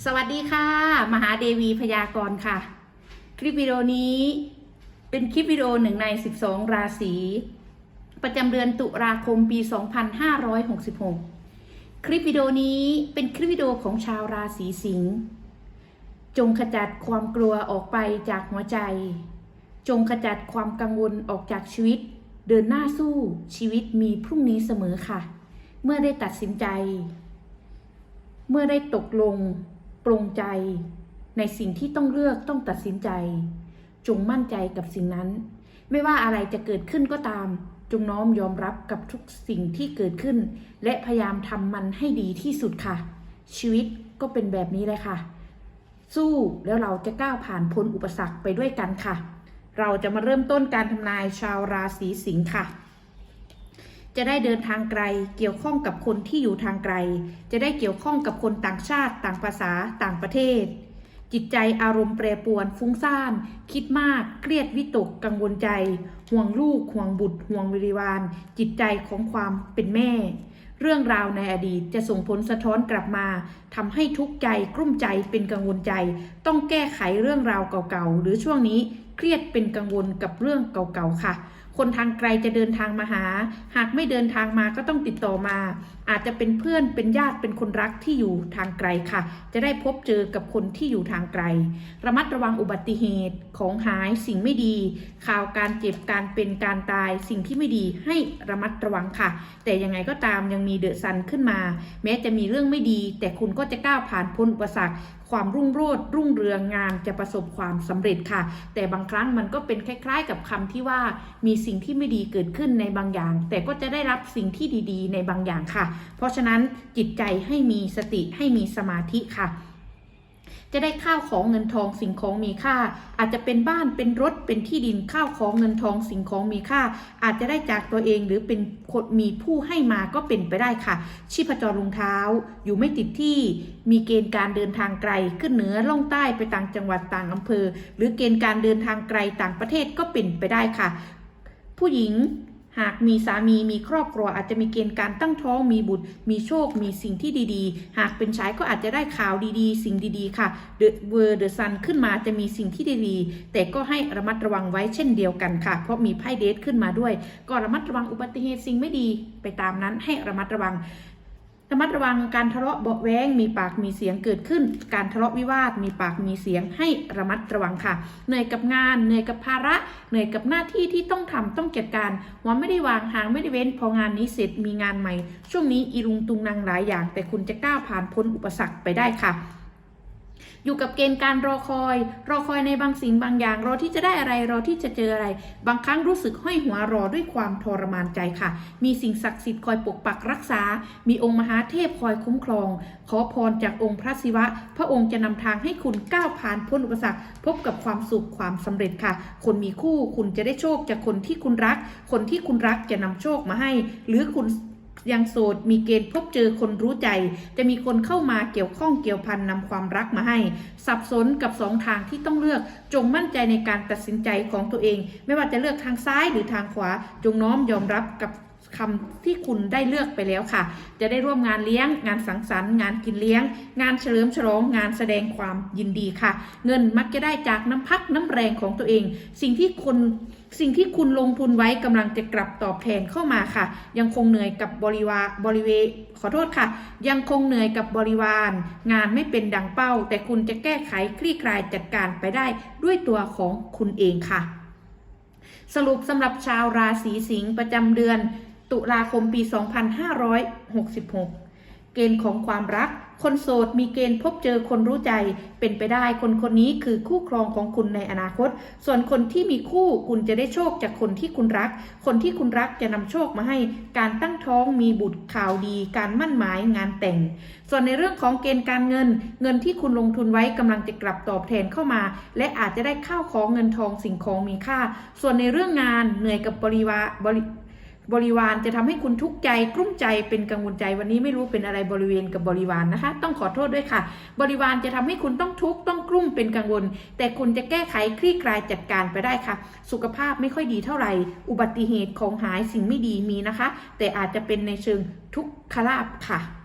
สวัสดีค่ะ มหาเดวีพยากรณ์ค่ะ คลิปวิดีโอนี้เป็นคลิปวิดีโอหนึ่งใน 12 ราศี ประจำเดือนตุลาคมปี 2566 คลิปวิดีโอนี้เป็นคลิปวิดีโอของชาวราศีสิงห์จงขจัดความกลัวออกไปจากหัวใจ จงขจัดความกังวลออกจากชีวิต เดินหน้าสู้ชีวิตมีพรุ่งนี้เสมอค่ะ เมื่อได้ตัดสินใจ เมื่อได้ตกลง ปรงใจในสิ่งที่ต้องเลือกต้องตัดสินใจ จงมั่นใจกับสิ่งนั้น ไม่ว่าอะไรจะเกิดขึ้นก็ตาม จงน้อมยอมรับกับทุกสิ่งที่เกิดขึ้น และพยายามทำมันให้ดีที่สุดค่ะ ชีวิตก็เป็นแบบนี้เลยค่ะ สู้แล้วเราจะก้าวผ่านพ้นอุปสรรคไปด้วยกันค่ะ เราจะมาเริ่มต้นการทำนายชาวราศีสิงค์ค่ะ จะได้เดินทางไกล เกี่ยวข้องกับคนที่อยู่ทางไกล จะได้เกี่ยวข้องกับคนต่างชาติ ต่างภาษา ต่างประเทศ จิตใจอารมณ์แปรปรวน ฟุ้งซ่าน คิดมาก เครียดวิตก กังวลใจ ห่วงลูก ห่วงบุตร ห่วงบริวาร จิตใจของความเป็นแม่ เรื่องราวในอดีตจะส่งผลสะท้อนกลับมาทำให้ทุกข์ใจ กลุ้มใจ เป็นกังวลใจ ต้องแก้ไขเรื่องราวเก่าๆ หรือช่วงนี้เครียดเป็นกังวลกับเรื่องเก่าๆ ค่ะ คนทางไกลจะเดินทางมาหา หากไม่เดินทางมาก็ต้องติดต่อมา อาจจะเป็นเพื่อนเป็นญาติเป็นคนรักที่อยู่ทางไกลค่ะ จะได้พบเจอกับคนที่อยู่ทางไกล ระมัดระวังอุบัติเหตุของหายสิ่งไม่ดี ข่าวการเจ็บการเป็นการตาย สิ่งที่ไม่ดีให้ระมัดระวังค่ะ แต่ยังไงก็ตามยังมีเดอะซันขึ้นมา แม้จะมีเรื่องไม่ดี แต่คุณก็จะก้าวผ่านพ้นอุปสรรค ความรุ่งโรจน์รุ่งเรืองงานจะประสบความสำเร็จค่ะ แต่บางครั้งมันก็เป็นคล้าย ๆ กับคำที่ว่ามีสิ่งที่ไม่ดีเกิดขึ้นในบางอย่าง แต่ก็จะได้รับสิ่งที่ดี ๆ ในบางอย่างค่ะ เพราะฉะนั้นจิตใจให้มีสติให้มีสมาธิค่ะ จะได้ข้าวของเงินทองสิ่งของมีค่า อาจจะเป็นบ้านเป็นรถเป็นที่ดินข้าวของเงินทองสิ่งของมีค่า อาจจะได้จากตัวเองหรือเป็นคนมีผู้ให้มาก็เป็นไปได้ค่ะ ชีพจรรองเท้าอยู่ไม่ติดที่มีเกณฑ์การเดินทางไกลขึ้นเหนือล่องใต้ไปต่างจังหวัดต่างอำเภอ หรือเกณฑ์การเดินทางไกลต่างประเทศก็เป็นไปได้ค่ะ ผู้หญิง หากมีสามีมีครอบครัวอาจจะมีเกณฑ์การตั้งท้องมีบุตร มีโชค มีสิ่งที่ดีๆ หากเป็นชายก็อาจจะได้ข่าวดีๆ สิ่งดีๆ ค่ะ The World The Sun ขึ้นมาจะมีสิ่งที่ดีๆ แต่ก็ให้ระมัดระวังไว้เช่นเดียวกันค่ะ เพราะมีไพ่เดทขึ้นมาด้วย ก็ระมัดระวังอุบัติเหตุสิ่งไม่ดี ไปตามนั้นให้ระมัดระวัง ระมัดระวังการทะเลาะเบาะแว้งมีปากมีเสียงเกิดขึ้น การทะเลาะวิวาทมีปากมีเสียงให้ระมัดระวังค่ะ เหนื่อยกับงาน เหนื่อยกับภาระ เหนื่อยกับหน้าที่ที่ต้องทำต้องจัดการหัวไม่ได้วางหางไม่ได้เว้น พองานนี้เสร็จมีงานใหม่ ช่วงนี้อีรุงตุงนางหลายอย่าง แต่คุณจะก้าวผ่านพ้นอุปสรรคไปได้ค่ะ อยู่กับเกณฑ์การรอคอย รอคอยในบางสิ่งบางอย่าง รอที่จะได้อะไร รอที่จะเจออะไร บางครั้งรู้สึกห้อยหัวรอด้วยความทรมานใจค่ะ มีสิ่งศักดิ์สิทธิ์คอยปกปักรักษา มีองค์มหาเทพคอยคุ้มครอง ขอพรจากองค์พระศิวะ พระองค์จะนำทางให้คุณก้าวผ่านพ้นอุปสรรค พบกับความสุขความสำเร็จค่ะ คนมีคู่คุณจะได้โชคจากคนที่คุณรัก คนที่คุณรักจะนำโชคมาให้ หรือคุณ ยังโสดมีเกณฑ์พบเจอคนรู้ใจ จะมีคนเข้ามาเกี่ยวข้องเกี่ยวพันนำความรักมาให้ สับสนกับสองทางที่ต้องเลือก จงมั่นใจในการตัดสินใจของตัวเอง ไม่ว่าจะเลือกทางซ้ายหรือทางขวา จงน้อมยอมรับกับ คำที่คุณได้เลือกไปแล้วค่ะ จะได้ร่วมงานเลี้ยง งานสังสรรค์งานกินเลี้ยง งานเฉลิมฉลองงานแสดงความยินดีค่ะ เงินมักจะได้จากน้ำพักน้ำแรงของตัวเอง สิ่งที่คนสิ่งที่คุณลงทุนไว้กำลังจะกลับตอบแทนเข้ามาค่ะ ยังคงเหนื่อยกับบริวารบริเวขอโทษค่ะ ยังคงเหนื่อยกับบริวาร งานไม่เป็นดังเป้า แต่คุณจะแก้ไขคลี่คลายจัดการไปได้ด้วยตัวของคุณเองค่ะ สรุปสำหรับชาวราศีสิงห์ประจำเดือน ตุลาคมปี 2566 เกณฑ์ของความรัก คนโสดมีเกณฑ์พบเจอคนรู้ใจ เป็นไปได้คนคนนี้คือคู่ครองของคุณในอนาคต ส่วนคนที่มีคู่คุณจะได้โชคจากคนที่คุณรัก คนที่คุณรักจะนำโชคมาให้ การตั้งท้องมีบุตรข่าวดี การมั่นหมายงานแต่ง ส่วนในเรื่องของเกณฑ์การเงิน เงินที่คุณลงทุนไว้กำลังจะกลับตอบแทนเข้ามา และอาจจะได้ข้าวของเงินทองสิ่งของมีค่า ส่วนในเรื่องงานเหนื่อยกับบริวาร บริวารจะทำให้คุณทุกข์ใจกลุ้มใจเป็นกังวลใจวันนี้ไม่รู้เป็นอะไรบริเวณกับบริวารนนะคะ ต้องขอโทษด้วยค่ะ บริวารจะทำให้คุณต้องทุกข์ต้องกลุ้มเป็นกังวล แต่คุณจะแก้ไขคลี่คลายจัดการไปได้ค่ะ สุขภาพไม่ค่อยดีเท่าไหร่ อุบัติเหตุของหายสิ่งไม่ดีมีนะคะ แต่อาจจะเป็นในเชิงทุกขลาบค่ะ